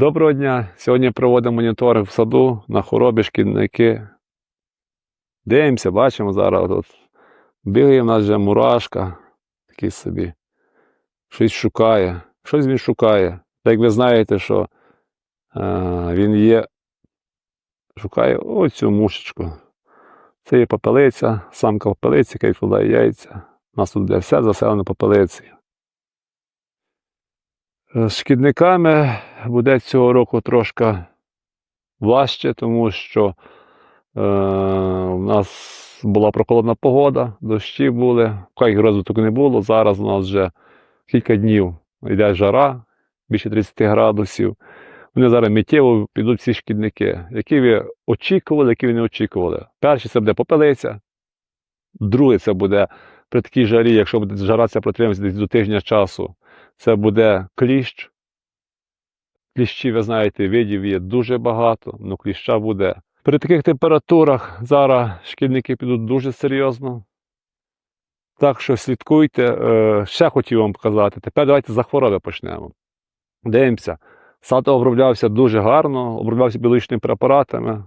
Доброго дня! Сьогодні проводимо моніторинг в саду на хвороби, шкідники. Дивимося, бачимо зараз тут. Бігає в нас вже мурашка, такий собі. Щось шукає. Щось він шукає. Так як ви знаєте, що е, він є. Шукає оцю мушечку. Це є попелиця, самка попелиці, яка відкладає яйця. У нас тут де все заселено попелицею. З шкідниками буде цього року трошки важче, тому що е, у нас була прохолодна погода, дощі були, який розвиток не було. Зараз у нас вже кілька днів йде жара, більше 30 градусів. Вони зараз миттєво підуть всі шкідники, які ви очікували, які ви не очікували. Перший це буде попелиця, другий це буде при такій жарі, якщо буде жара ця протримається десь до тижня часу, це буде кліщ. Кліщів, ви знаєте, видів є дуже багато, але кліща буде. При таких температурах зараз шкідники підуть дуже серйозно. Так що слідкуйте. Е, Ще хотів вам показати. Тепер давайте за хвороби почнемо. Дивимося. Сад оброблявся дуже гарно, оброблявся біологічними препаратами,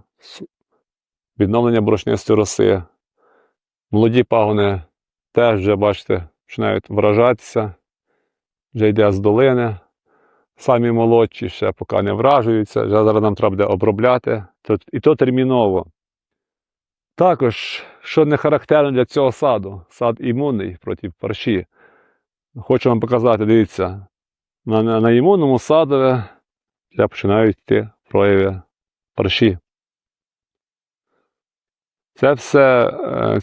відновлення борошнистої роси. Молоді пагони теж вже, бачите, починають вражатися, вже йде з долини. Самі молодші ще поки не вражуються, зараз нам треба буде обробляти, і то терміново. Також, що не характерно для цього саду, сад імунний проти парші. Хочу вам показати, дивіться, на, на, на імунному садові вже починають йти прояви парші. Це все е,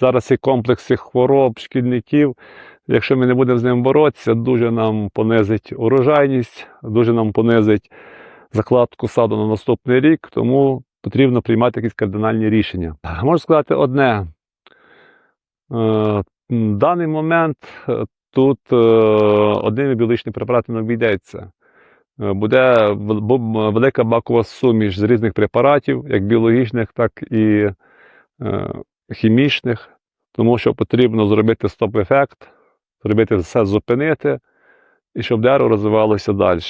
зараз цей комплекс цих хвороб, шкідників. Якщо ми не будемо з ним боротися, дуже нам понизить урожайність, дуже нам понизить закладку саду на наступний рік, тому потрібно приймати якісь кардинальні рішення. Можу сказати одне. Е, В даний момент е, тут е, одним біологічним препаратом не обійдеться. Буде велика бакова суміш з різних препаратів, як біологічних, так і хімічних, тому що потрібно зробити стоп-ефект, зробити все зупинити, і щоб дерево розвивалося далі.